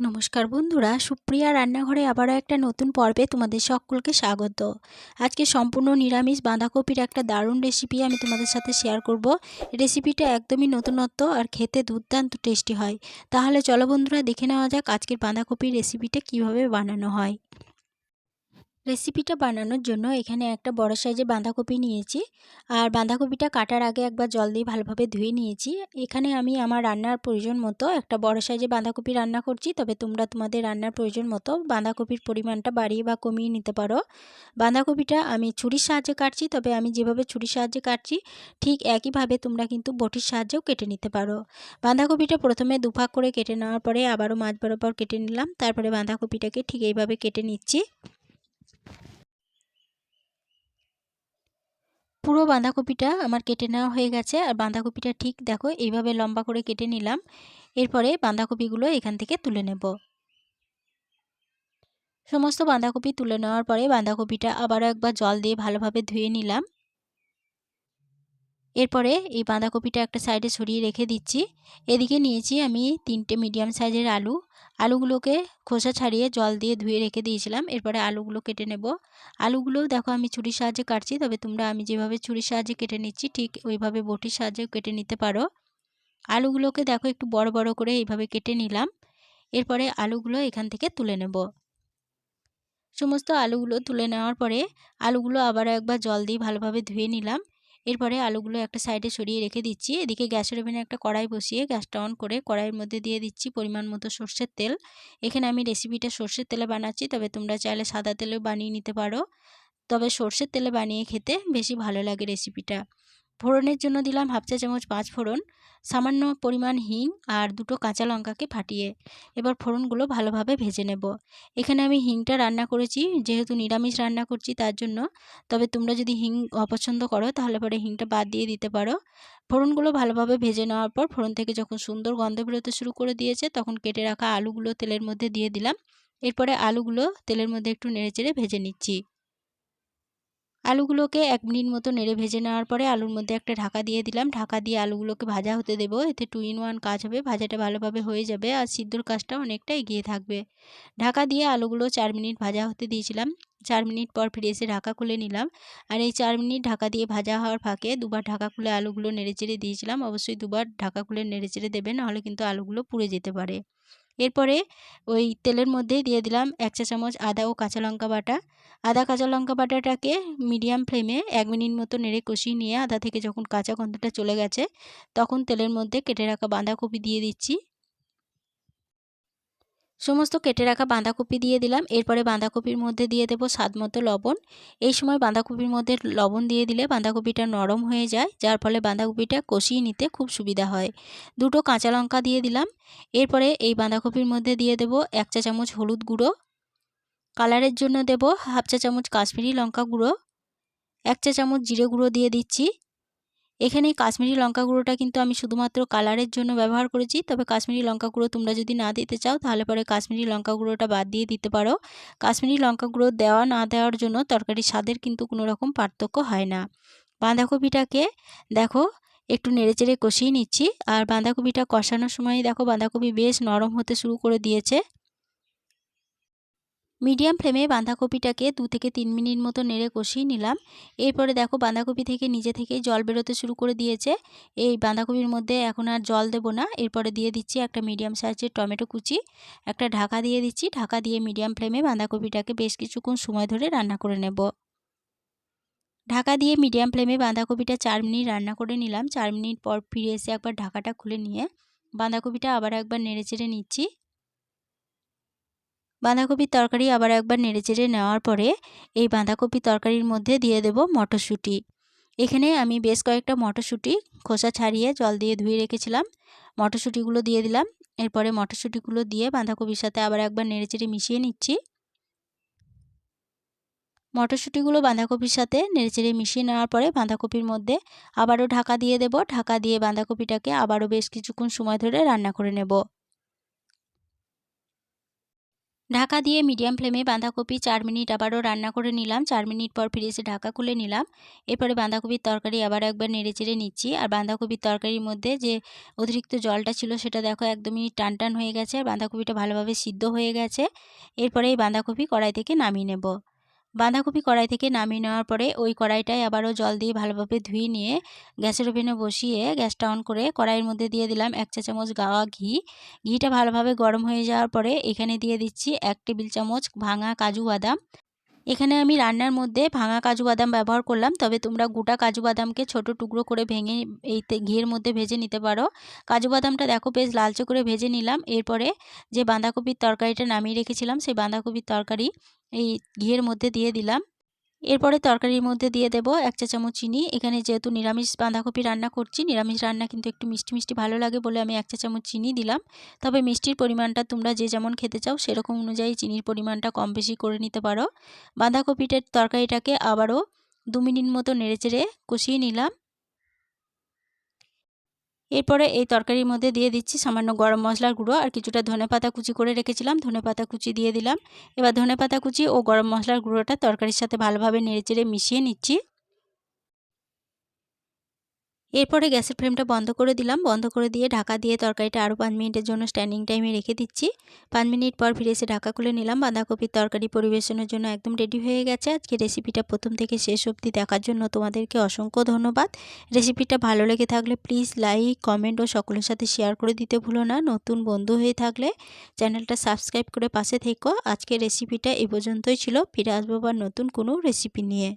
নমস্কার বন্ধুরা, সুপ্রিয়া রান্নাঘরে আবারও একটা নতুন পর্বে তোমাদের সকলকে স্বাগত। আজকে সম্পূর্ণ নিরামিষ বাঁধাকপির একটা দারুণ রেসিপি আমি তোমাদের সাথে শেয়ার করব। রেসিপিটা একদমই নতুনত্ব আর খেতে দুর্দান্ত টেস্টি হয়। তাহলে চলো বন্ধুরা, দেখে নেওয়া যাক আজকের বাঁধাকপির রেসিপিটা কীভাবে বানানো হয়। রেসিপিটা বানানোর জন্য এখানে একটা বড় সাইজে বাঁধাকপি নিয়েছি। আর বাঁধাকপিটা কাটার আগে একবার জল দিয়ে ভালোভাবে ধুয়ে নিয়েছি। এখানে আমি আমার রান্নার প্রয়োজন মতো একটা বড় সাইজে বাঁধাকপি রান্না করছি। তবে তোমরা তোমাদের রান্নার প্রয়োজন মতো বাঁধাকপির পরিমাণটা বাড়িয়ে বা কমিয়ে নিতে পারো। বাঁধাকপিটা আমি ছুরির সাহায্যে কাটছি। তবে আমি যেভাবে ছুরির সাহায্যে কাটছি, ঠিক একইভাবে তোমরা কিন্তু বটির সাহায্যেও কেটে নিতে পারো। বাঁধাকপিটা প্রথমে দুভাগ করে কেটে নেওয়ার পরে আবারও মাছ বরাবর কেটে নিলাম। তারপরে বাঁধাকপিটাকে ঠিক এইভাবে কেটে নিচ্ছি। পুরো বাঁধাকপিটা আমার কেটে নেওয়া হয়ে গেছে। আর বাঁধাকপিটা ঠিক দেখো, এইভাবে লম্বা করে কেটে নিলাম। এরপরে বাঁধাকপিগুলো এখান থেকে তুলে নেব। সমস্ত বাঁধাকপি তুলে নেওয়ার পরে বাঁধাকপিটা আবারও একবার জল দিয়ে ভালোভাবে ধুয়ে নিলাম। এরপরে এই বাঁধাকপিটা একটা সাইডে সরিয়ে রেখে দিচ্ছি। এদিকে নিয়েছি আমি তিনটে মিডিয়াম সাইজের আলু। আলুগুলোকে খোসা ছাড়িয়ে জল দিয়ে ধুয়ে রেখে দিয়েছিলাম। এরপরে আলুগুলো কেটে নেব। আলুগুলোও দেখো আমি ছুরির সাহায্যে কাটছি, তবে তোমরা আমি যেভাবে ছুরির সাহায্যে কেটে নিচ্ছি, ঠিক ওইভাবে বটির সাহায্যে কেটে নিতে পারো। আলুগুলোকে দেখো একটু বড় বড় করে এইভাবে কেটে নিলাম। এরপরে আলুগুলো এখান থেকে তুলে নেব। সমস্ত আলুগুলো তুলে নেওয়ার পরে আলুগুলো আবার একবার জল দিয়ে ভালোভাবে ধুয়ে নিলাম। এরপরে আলুগুলো একটা সাইডে সরিয়ে রেখে দিচ্ছি। এদিকে গ্যাসের ওভেনে একটা কড়াই বসিয়ে গ্যাসটা অন করে কড়াইয়ের মধ্যে দিয়ে দিচ্ছি পরিমাণ মতো সর্ষের তেল। এখানে আমি রেসিপিটা সর্ষের তেলে বানাচ্ছি, তবে তোমরা চাইলে সাদা তেলেও বানিয়ে নিতে পারো। তবে সর্ষের তেলে বানিয়ে খেতে বেশি ভালো লাগে রেসিপিটা ফোড়নের জন্য দিলাম হাফ চা চামচ পাঁচ ফোড়ন, সামান্য পরিমাণ হিং আর দুটো কাঁচা লঙ্কাকে ফাটিয়ে এবার ফোড়নগুলো ভালোভাবে ভেজে নেব। এখানে আমি হিংটা রান্না করেছি, যেহেতু নিরামিষ রান্না করছি তার জন্য। তবে তোমরা যদি হিং অপছন্দ করো, তাহলে পরে হিংটা বাদ দিয়ে দিতে পারো। ফোড়নগুলো ভালোভাবে ভেজে নেওয়ার পর ফোড়ন থেকে যখন সুন্দর গন্ধ বেরোতে শুরু করে দিয়েছে, তখন কেটে রাখা আলুগুলো তেলের মধ্যে দিয়ে দিলাম। এরপরে আলুগুলো তেলের মধ্যে একটু নেড়েচেড়ে ভেজে নিচ্ছি। আলুগুলোকে এক মিনিট মতো নেড়ে ভেজে নেওয়ার পরে আলুর মধ্যে একটা ঢাকা দিয়ে দিলাম। ঢাকা দিয়ে আলুগুলোকে ভাজা হতে দেবো। এতে টু ইন ওয়ান কাজ হবে। ভাজাটা ভালোভাবে হয়ে যাবে আর সিদ্ধর কাজটা অনেকটা এগিয়ে থাকবে। ঢাকা দিয়ে আলুগুলো চার মিনিট ভাজা হতে দিয়েছিলাম। চার মিনিট পর ফিরে এসে ঢাকা খুলে নিলাম। আর এই চার মিনিট ঢাকা দিয়ে ভাজা হওয়ার ফাঁকে দুবার ঢাকা খুলে আলুগুলো নেড়েচেড়ে দিয়েছিলাম। অবশ্যই দুবার ঢাকা খুলে নেড়েচেড়ে দেবেন, নাহলে কিন্তু আলুগুলো পুড়ে যেতে পারে। এরপরে ওই তেলের মধ্যে দিয়ে দিলাম এক চা চামচ আদা ও কাঁচা লঙ্কা বাটা। আদা, কাঁচা লঙ্কা বাটাটাকে মিডিয়াম ফ্লেমে এক মিনিট মতো নেড়ে কষিয়ে নিয়ে আদা থেকে যখন কাঁচা গন্ধটা চলে গেছে, তখন তেলের মধ্যে কেটে রাখা বাঁধাকপি দিয়ে দিচ্ছি। সমস্ত কেটে রাখা বাঁধাকপি দিয়ে দিলাম। এরপরে বাঁধাকপির মধ্যে দিয়ে দেবো স্বাদ মতো লবণ। এই সময় বাঁধাকপির মধ্যে লবণ দিয়ে দিলে বাঁধাকপিটা নরম হয়ে যায়, যার ফলে বাঁধাকপিটা কষিয়ে নিতে খুব সুবিধা হয়। দুটো কাঁচা লঙ্কা দিয়ে দিলাম। এরপরে এই বাঁধাকপির মধ্যে দিয়ে দেবো এক চা চামচ হলুদ গুঁড়ো। কালারের জন্য দেব হাফ চা চামচ কাশ্মীরি লঙ্কা গুঁড়ো। এক চা চামচ জিরে গুঁড়ো দিয়ে দিচ্ছি। এখানে কাশ্মীরি লঙ্কা গুঁড়োটা কিন্তু আমি শুধুমাত্র কালারের জন্য ব্যবহার করেছি, তবে কাশ্মীরি লঙ্কা গুঁড়ো তোমরা যদি না দিতে চাও, তাহলে পরে কাশ্মীরি লঙ্কা গুঁড়োটা বাদ দিয়ে দিতে পারো। কাশ্মীরি লঙ্কা গুঁড়ো দেওয়া না দেওয়ার জন্য তরকারির স্বাদের কিন্তু কোনো রকম পার্থক্য হয় না। বাঁধাকপিটাকে দেখো একটু নেড়েচেড়ে কষিয়ে নিচ্ছি, আর বাঁধাকপিটা কষানোর সময় দেখো বাঁধাকপি বেশ নরম হতে শুরু করে দিয়েছে। মিডিয়াম ফ্লেমে বাঁধাকপিটাকে দু থেকে তিন মিনিট মতো নেড়ে কষিয়ে নিলাম। এরপরে দেখো বাঁধাকপি থেকে নিজে থেকেই জল বেরোতে শুরু করে দিয়েছে। এই বাঁধাকপির মধ্যে এখন আর জল দেব না। এরপরে দিয়ে দিচ্ছি একটা মিডিয়াম সাইজের টমেটো কুচি, একটা ঢাকা দিয়ে দিচ্ছি। ঢাকা দিয়ে মিডিয়াম ফ্লেমে বাঁধাকপিটাকে বেশ কিছুক্ষণ সময় ধরে রান্না করে নেব। ঢাকা দিয়ে মিডিয়াম ফ্লেমে বাঁধাকপিটা চার মিনিট রান্না করে নিলাম। চার মিনিট পর ফিরে এসে একবার ঢাকাটা খুলে নিয়ে বাঁধাকপিটা আবার একবার নেড়ে চেড়ে নিচ্ছি। বাঁধাকপির তরকারি আবার একবার নেড়েচেড়ে নেওয়ার পরে এই বাঁধাকপি তরকারির মধ্যে দিয়ে দেব মটরশুঁটি। এখানে আমি বেশ কয়েকটা মটরশুঁটি খোসা ছাড়িয়ে জল দিয়ে ধুয়ে রেখেছিলাম। মটরশুঁটিগুলো দিয়ে দিলাম। এরপরে মটরশুঁটিগুলো দিয়ে বাঁধাকপির সাথে আবার একবার নেড়েচেড়ে মিশিয়ে নিচ্ছি। মটরশুঁটিগুলো বাঁধাকপির সাথে নেড়েচেড়ে মিশিয়ে নেওয়ার পরে বাঁধাকপির মধ্যে আবারও ঢাকা দিয়ে দেব। ঢাকা দিয়ে বাঁধাকপিটাকে আবারও বেশ কিছুক্ষণ সময় ধরে রান্না করে নেব। ঢাকা দিয়ে মিডিয়াম ফ্লেমে বাঁধাকপি চার মিনিট আবারও রান্না করে নিলাম। চার মিনিট পর ফিরে এসে ঢাকা খুলে নিলাম। এরপরে বাঁধাকপির তরকারি আবার একবার নেড়ে চেড়ে নিচ্ছি। আর বাঁধাকপির তরকারির মধ্যে যে অতিরিক্ত জলটা ছিল সেটা দেখো একদমই টান টান হয়ে গেছে। আর বাঁধাকপিটা ভালোভাবে সিদ্ধ হয়ে গেছে। এরপরে এই বাঁধাকপি কড়াই থেকে নামিয়ে নেব। বাঁধাকপি কড়াই থেকে নামিয়ে নেওয়ার পরে ওই কড়াইটায় আবারও জল দিয়ে ভালোভাবে ধুয়ে নিয়ে গ্যাসের ওভেনে বসিয়ে গ্যাসটা অন করে কড়াইয়ের মধ্যে দিয়ে দিলাম এক চা চামচ গাওয়া ঘি। ঘিটা ভালোভাবে গরম হয়ে যাওয়ার পরে এখানে দিয়ে দিচ্ছি এক টেবিল চামচ ভাঙা কাজু বাদাম। এখানে আমি রান্নার মধ্যে ভাঙা কাজু বাদাম ব্যবহার করলাম, তবে তোমরা গোটা কাজু বাদামকে ছোট টুকরো করে ভেঙে এই ঘিয়ের মধ্যে ভেজে নিতে পারো। কাজু বাদামটা দেখো বেশ লালচে করে ভেজে নিলাম, এরপরে যে বাঁধাকপির তরকারিটা নামিয়ে রেখেছিলাম, সেই বাঁধাকপির তরকারি এই ঘিয়ের মধ্যে দিয়ে দিলাম। এরপরে তরকারির মধ্যে দিয়ে দেব এক চা চামচ চিনি। এখানে যেহেতু নিরামিষ বাঁধাকপি রান্না করছি, নিরামিষ রান্না কিন্তু একটু মিষ্টি মিষ্টি ভালো লাগে বলে আমি এক চা চামচ চিনি দিলাম। তবে মিষ্টির পরিমাণটা তোমরা যে যেমন খেতে চাও সেরকম অনুযায়ী চিনির পরিমাণটা কম বেশি করে নিতে পারো। বাঁধাকপিটার তরকারিটাকে আবারও দু মিনিট মতো নেড়েচেড়ে কষিয়ে নিলাম। এরপরে এই তরকারির মধ্যে দিয়ে দিচ্ছি সামান্য গরম মশলার গুঁড়ো আর কিছুটা ধনে পাতা কুচি করে রেখেছিলাম। ধনে পাতা কুচি দিয়ে দিলাম। এবার ধনে পাতা কুচি ও গরম মশলার গুঁড়োটা তরকারির সাথে ভালোভাবে নেড়েচেড়ে মিশিয়ে নিচ্ছি। এরপরে গ্যাসের ফ্লেমটা বন্ধ করে দিলাম। বন্ধ করে দিয়ে ঢাকা দিয়ে তরকারিটা আরও পাঁচ মিনিটের জন্য স্ট্যান্ডিং টাইমে রেখে দিচ্ছি। পাঁচ মিনিট পর ফিরে এসে ঢাকা খুলে নিলাম। বাঁধাকপির তরকারি পরিবেশনের জন্য একদম রেডি হয়ে গেছে। আজকে রেসিপিটা প্রথম থেকে শেষ অবধি দেখার জন্য তোমাদেরকে অসংখ্য ধন্যবাদ। রেসিপিটা ভালো লেগে থাকলে প্লিজ লাইক কমেন্ট ও সকলের সাথে শেয়ার করে দিতে ভুলো না। নতুন বন্ধু হয়ে থাকলে চ্যানেলটা সাবস্ক্রাইব করে পাশে থেকো। আজকে রেসিপিটা এ পর্যন্তই ছিল। ফিরে আসব আবার নতুন কোনো রেসিপি নিয়ে।